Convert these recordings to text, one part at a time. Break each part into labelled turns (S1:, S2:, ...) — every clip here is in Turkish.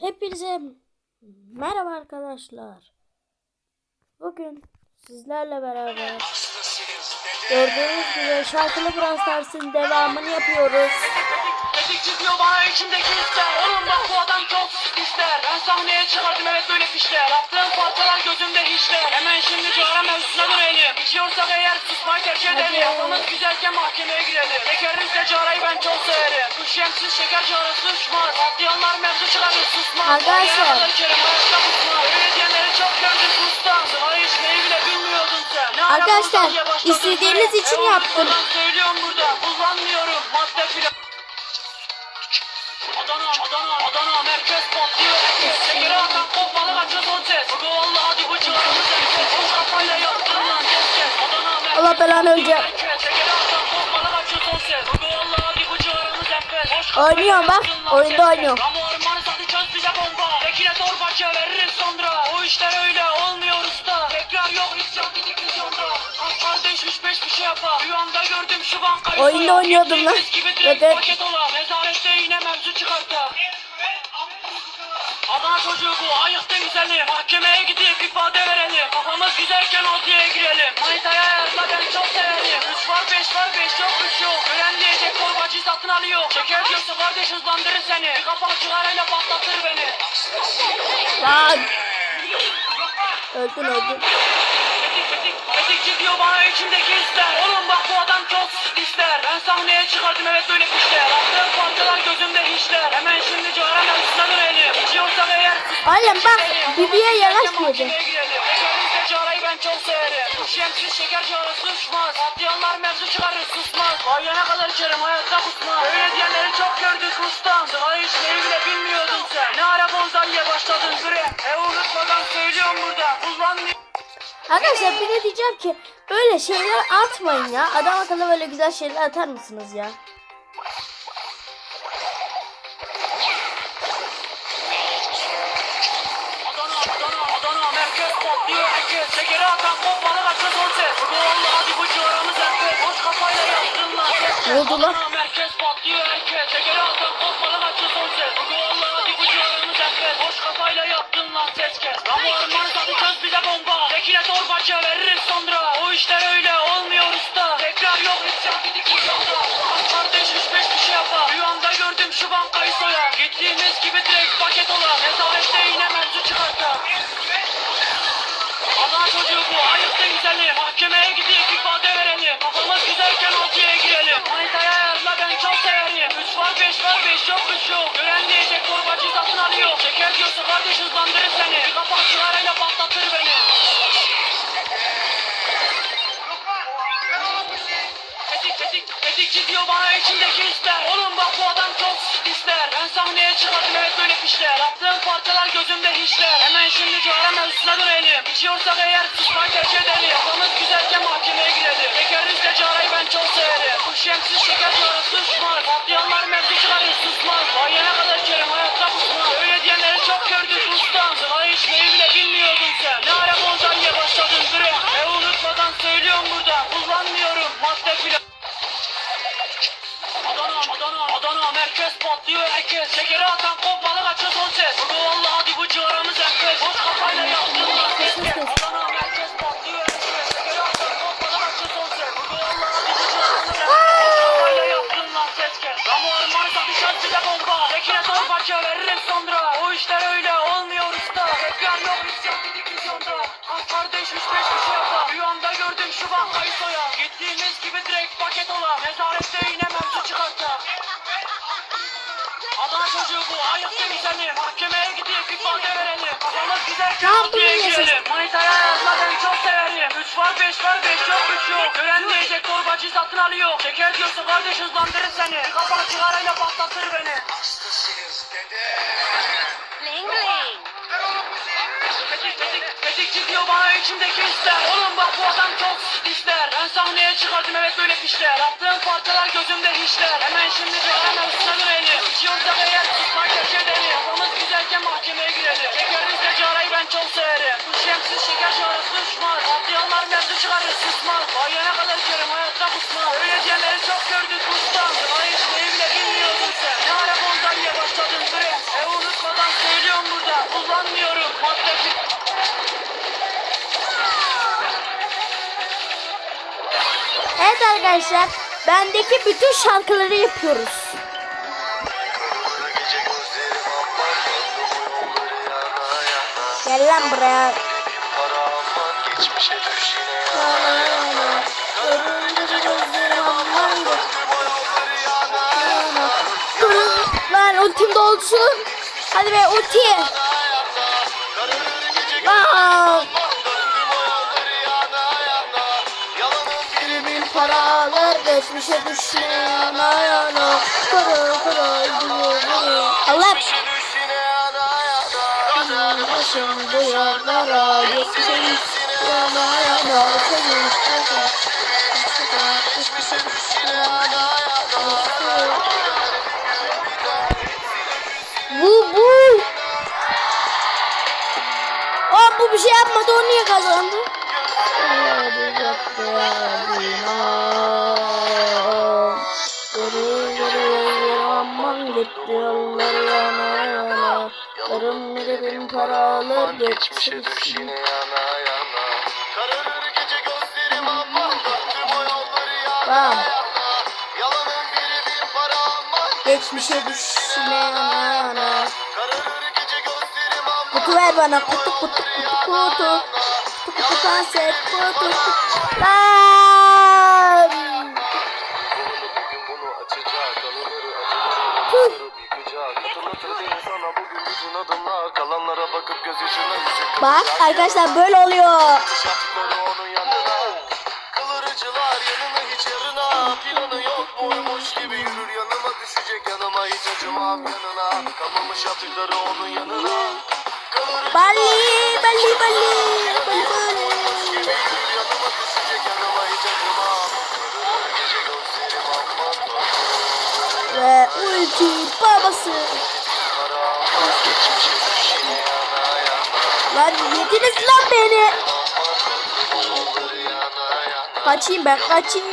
S1: Hepinize merhaba arkadaşlar. Bugün sizlerle beraber gördüğünüz gibi şarkılı Brawl Stars'ın devamını yapıyoruz.
S2: Tetik çıkıyor bana içimdeki hisler. Oğlum bak bu adam çok ister. Ben sahneye çıkardım evet böyle fişler Yaptığım parçalar gözümde hiçler. Hemen şimdi cevara mevzusuna dönelim. İçiyorsak eğer susmayı tercih edelim. Kafamız güzelken mahkemeye girelim Çekeriz de carayı ben çok severim. Kuş yemsiz şeker carası uçmaz. Patlayanlar
S1: Arkadaşlar. Arkadaşlar, istediğiniz için
S2: E,
S1: yaptım.
S2: oradan Söylüyorum burada. Kullanmıyorum. Madde filan Adana, Adana, Adana, merkez patlıyor. Herkes Şekeri atan kopmalı kaçıyor son ses. Bugü valla hadi bu civarımız enfes Boş kafayla yaptın lan ses kes. Adana, merkez
S1: Allah belanı öleceğim.
S2: Şekeri atan kopmalı son ses. Valla hadi bu
S1: Oynuyorum bak, oyunda oynuyorum.
S2: Torbaça veririz sonra. O işler öyle olmuyor usta. Tekrar yok isyan gidik vizyonda Kan kardeş üç beş bir şey yapar. Rüyamda gördüm şu bankayı
S1: Oyunda oynuyordum lan.
S2: Gibi direkt
S1: Evet.
S2: paket ola Nezarette yine mevzu çıkarta Adana çocuğu bu ayıktı güzeli Mahkemeye gidip ifade verelim Kafamız güzelken adliyeye girelim Manitaya yazma ben çok severim Üç var beş var beş yok üç yok Gören diyecek torbacı satın alıyor Şeker diyorsa kardeş hızlandırır seni Bir kapak çıkarayla patlatır beni
S1: Lan. Öldün öldün.
S2: Tetik tetik tetik çıkıyor bana içimdeki hisler Oğlum bak bu adam çok Ben sahneye çıkardım evet böyle fişler Attığım parçalar gözümde hiçler Hemen şimdi cevara mevzusuna dönelim İçiyorsak eğer
S1: Oğlum bak Bibi'ye.
S2: Tekerimizde carayı ben çok severim. Kuş yemsiz şeker carası uçmaz Patlayanlar mevzu çıkarır susmaz. Ayağına kadar içerim hayatta kusmaz. Öyle diyenleri çok gördük ustam. Sigara içmeyi bile bilmiyordun sen. Ne ara bonzaiye başladın bre? E unutmadan söylüyorum burada. Kullanmıyor
S1: Arkadaşlar bir de diyeceğim ki böyle şeyler atmayın ya. Adam akıllı böyle güzel şeyler atar mısınız ya?
S2: Adana, Adana, güzeli Mahkemeye gidip ifade verelim. Kafamız güzelken adliyeye girelim. Manitaya yazma ben çok severim. Üç var beş var beş yok üç yok. Gören diyecek torbacı satın alıyor. Şeker diyorsa kardeş hızlandırır seni. Bir kapak çıkarayla patlatır beni. Tetik tetik tetikçi diyor bana içimdeki hisler Oğlum bak bu adam çok ister. Ben sahneye çıkardım fişler Yaptığım parçalar gözümde hiçler. Hemen şimdi cevara mevzusuna dönelim İçiyorsak eğer susmayı tercih edelim Kafamız güzelken mahkemeye girelim Çekeriz de carayı ben çok severim. Kuş yemsiz şeker carası uçmaz Patlayanlar mevzu çıkarır susmaz Ayağına kadar içerim hayatta Adana, merkez patlıyor herkes Şekeri atan kopmalı kaçıyor son ses. Bugü valla hadi bu civarımız enfes Boş herkes. Son bu civarımız Boş kafayla yaptın lan ses Ramo ormanı satışacağız bize bomba. Tekine torbaça veririz sonra. O işler öyle olmuyor usta. Tekrar yok isyan kardeş üç beş bir şey yapar. Rüyamda gördüm şu bankayı soya. Gittiğimiz gibi direkt paket ola. Nezarette yine mevzu çıkarta Adana çocuğu bu. Ayıktı güzeli Mahkemeye gidip ifade verelim. Kafamız adliyeye
S1: yapıyorsun?
S2: girelim Manitaya yazma ben çok severim. Üç var beş var beş yok üç yok. Gören diyecek torbacı satın alıyor. Şeker diyorsa kardeş hızlandırır seni. Bir kapak çıkarayla patlatır beni tetikçi diyor bana içimdeki hisler Oğlum bak bu adam çok ister Ben sahneye çıkardım evet böyle fişler Yaptığım parçalar gözümde hiçler. Hemen şimdi cevara mevzusuna dönelim İçiyorsak eğer susmayı tercih edelim Kafamız güzelken mahkemeye girelim. Çekeriz de carayı ben çok severim. Kuş yemsiz şeker carası uçmaz Patlayanlar mevzu çıkarır susmaz. Ayağına
S1: Evet arkadaşlar. Bendeki bütün şarkıları yapıyoruz. Gel lan buraya. Lan ultim dolsun. Hadi be ulti. Lan. paralar geçmişe düşmeyen ayağına. Kuru kuru kuru kuru Allah! Başım bu yollara Geçmişe düşmeyen ayağına. Geçmişe düşmeyen Bu bu! Aa, bu bir şey yapmadı o niye kazandı? Aman gitti yollar yana yana. Yarım mirim paralar geçmişe
S3: düşene yana yana. Kararır gece gözlerim aman Döndüm o yolları yana yana. Yalanın biri bin para aman
S1: Geçmişe düşme yana yana
S3: Kararır gece gözlerim aman
S1: Kutu ver bana kutu kutu Kutu. kutu Bak arkadaşlar böyle oluyor.
S3: planı yok buymuş gibi yürür yanıma düşecek yanıma hiç acımam yanına. Kalmamış atıkları onun yanına. Balli, balli, balli, balli, balli.
S1: Ve ulti babası. Lan yediniz lan beni. Kaçayım ben kaçayım.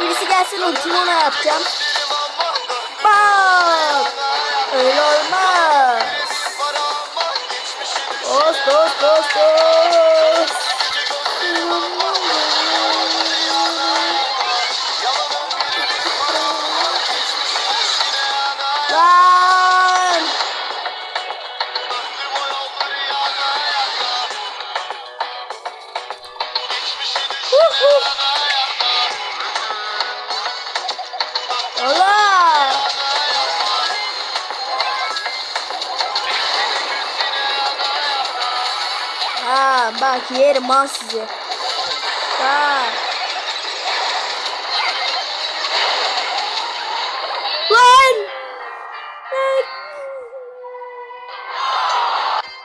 S1: Birisi gelsin ultimi ona yapacağım. Bak. Öyle olmaz. Dost dost dost dost. Lan. Ha bak yerim ha sizi. Bak. Lan! Lan!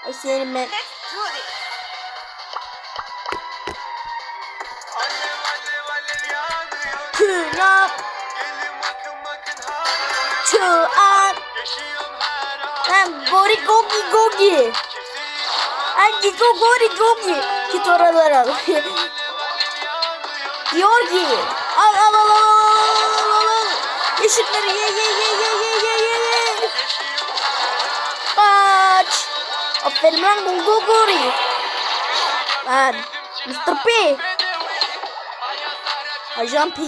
S1: Ay senin ben.
S4: Do this.
S1: Kına şu an. Lan gori gogi gogi. Anche Gogori Gogi. Git oralara al. Georgi. Al al al al al al. Işıkları ye ye ye ye ye ye ye. Kaç. Aferin lan Gogori. Lan. Mr. P. Ajan P.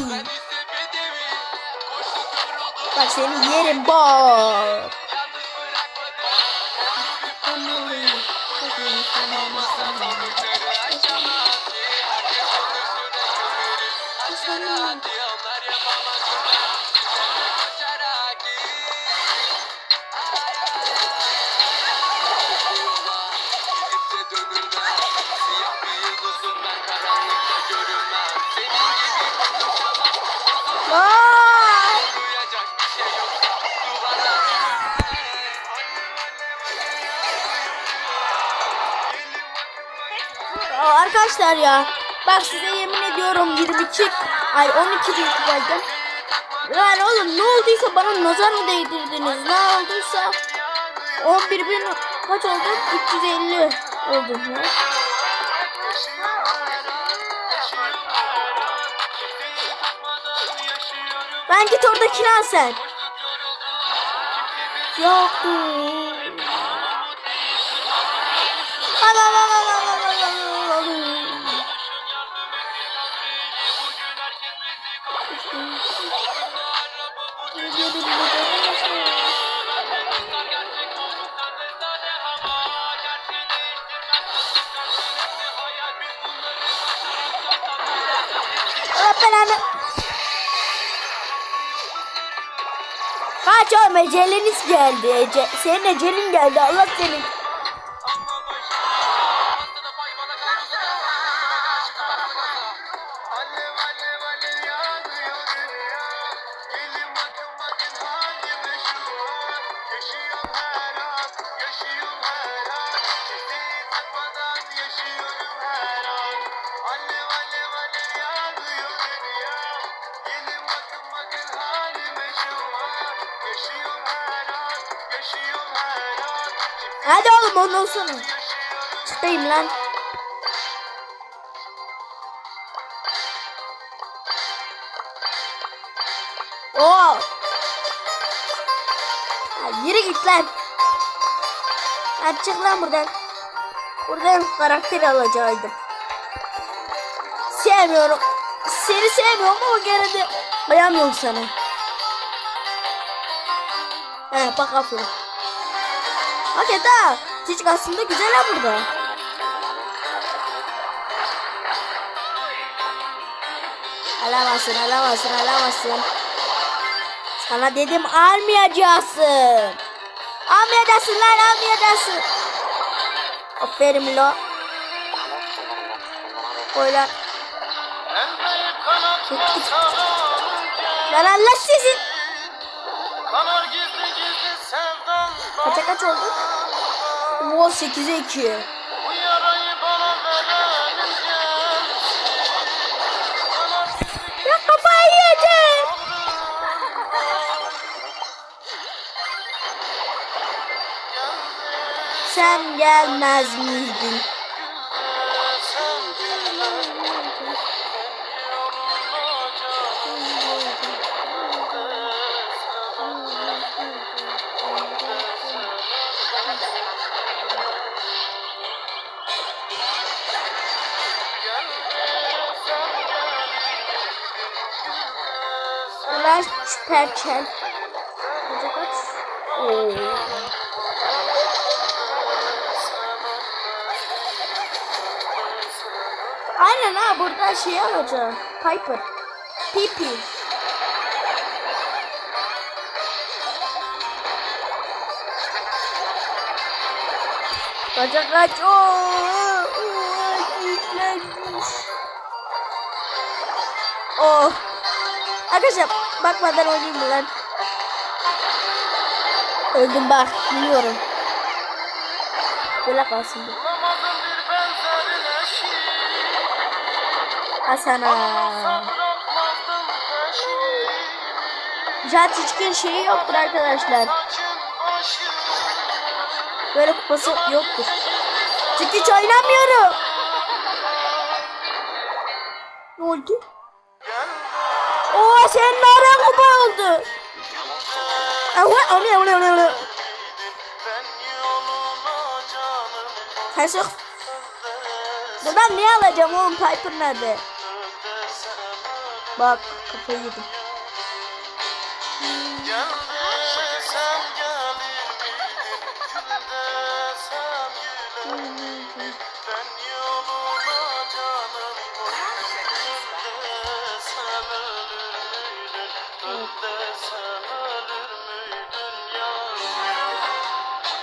S1: Bak seni yerim bak. Arkadaşlar ya. Bak size yemin ediyorum 22 ay 12 civarıydım. Yani oğlum ne olduysa bana nazar mı değdirdiniz? Ne olduysa 11 bin kaç oldu? 350 oldu mu? Ben git oradakini al sen. Yok. Al al al. Belanı. Kaç oğlum geldi. Ece, senin ecelin geldi. Allah senin. Oğlum ondan sonra. Çıkayım lan. Oo. Ya yürü git lan. Hadi çık lan buradan. Buradan karakter alacaktım. Sevmiyorum. Seni sevmiyorum ama gene de bayamıyorum sana. He bak aferin. Et Çocuk aslında güzel ha burada. Alamazsın, alamazsın, alamazsın. Sana dedim almayacaksın. Almayacaksın lan, almayacaksın. Aferin Milo. Koy lan. Allah sizin.
S3: Kanar gizli gizli sevdan
S1: Kaça kaç oldu? Oo 8'e 2.
S3: Bu yarayı bana verenin gelsin Kanar gizli gizli
S1: Ya kafayı yedi. Sen gelmez miydin? Ulan perçel. Kaça kaç? Oo. Aynen ha burada şey alacağım. Piper. Pipi. Kaça kaç? Oo. oo, yüklenmiş. Oh. Arkadaşlar bakmadan oynayayım mı lan? Öldüm bak biliyorum. Böyle kalsın bu.
S3: Peşini
S1: Jet Chicken şeyi yoktur arkadaşlar. Böyle kupası yoktur. Çünkü hiç oynamıyorum. Ne oldu? Senin aran kupa oldu. O ne?
S3: Ben
S1: ne alacağım oğlum Piper nerede? Bak kafayı.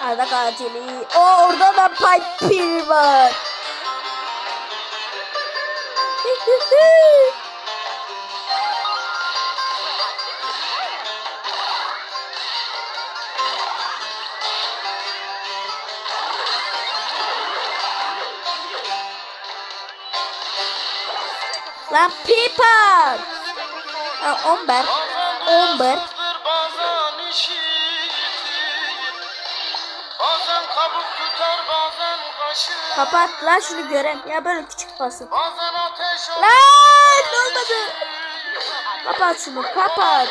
S1: Arda katili. O orada da Piper var. Lan Piper. Ha, Omber. Omber. Kapat lan şunu görem. Ya böyle küçük basın. Lan ne olmadı? Kapat şunu kapat.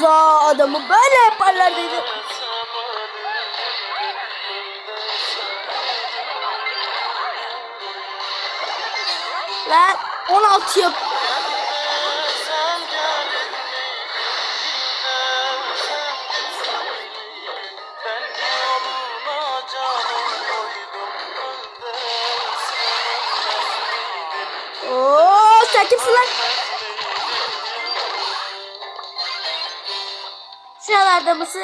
S1: Za adamı böyle yaparlar dedi. Lan 16 yap. Oo, sen kimsin lan? Şuralarda mısın?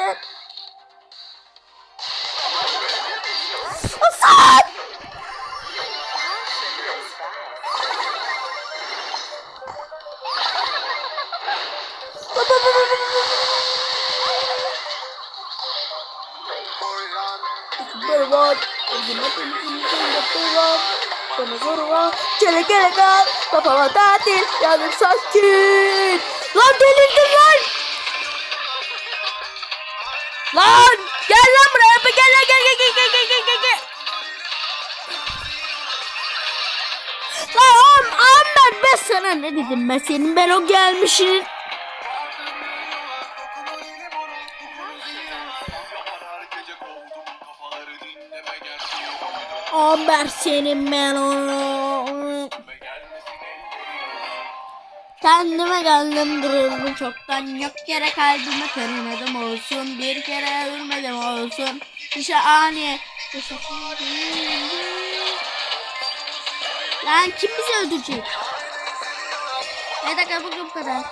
S1: Böyle var. Elime temizliğimden yapı var. Bana zoru var. Kele kele kal. Kafama tatil. Yanım sakin. Lan delirdin lan. Lan. Gel lan buraya. Gel gel gel gel gel gel gel gel. gel. Lan am, am ben, ben sana ne dedim ben senin ben o gelmişin. Amber senin ben onu. Kendime geldim durumu çoktan yok yere kalbime kırmadım olsun bir kere ölmedim olsun şahane Lan kim bizi öldürecek? Ne dakika bugün bu kadar.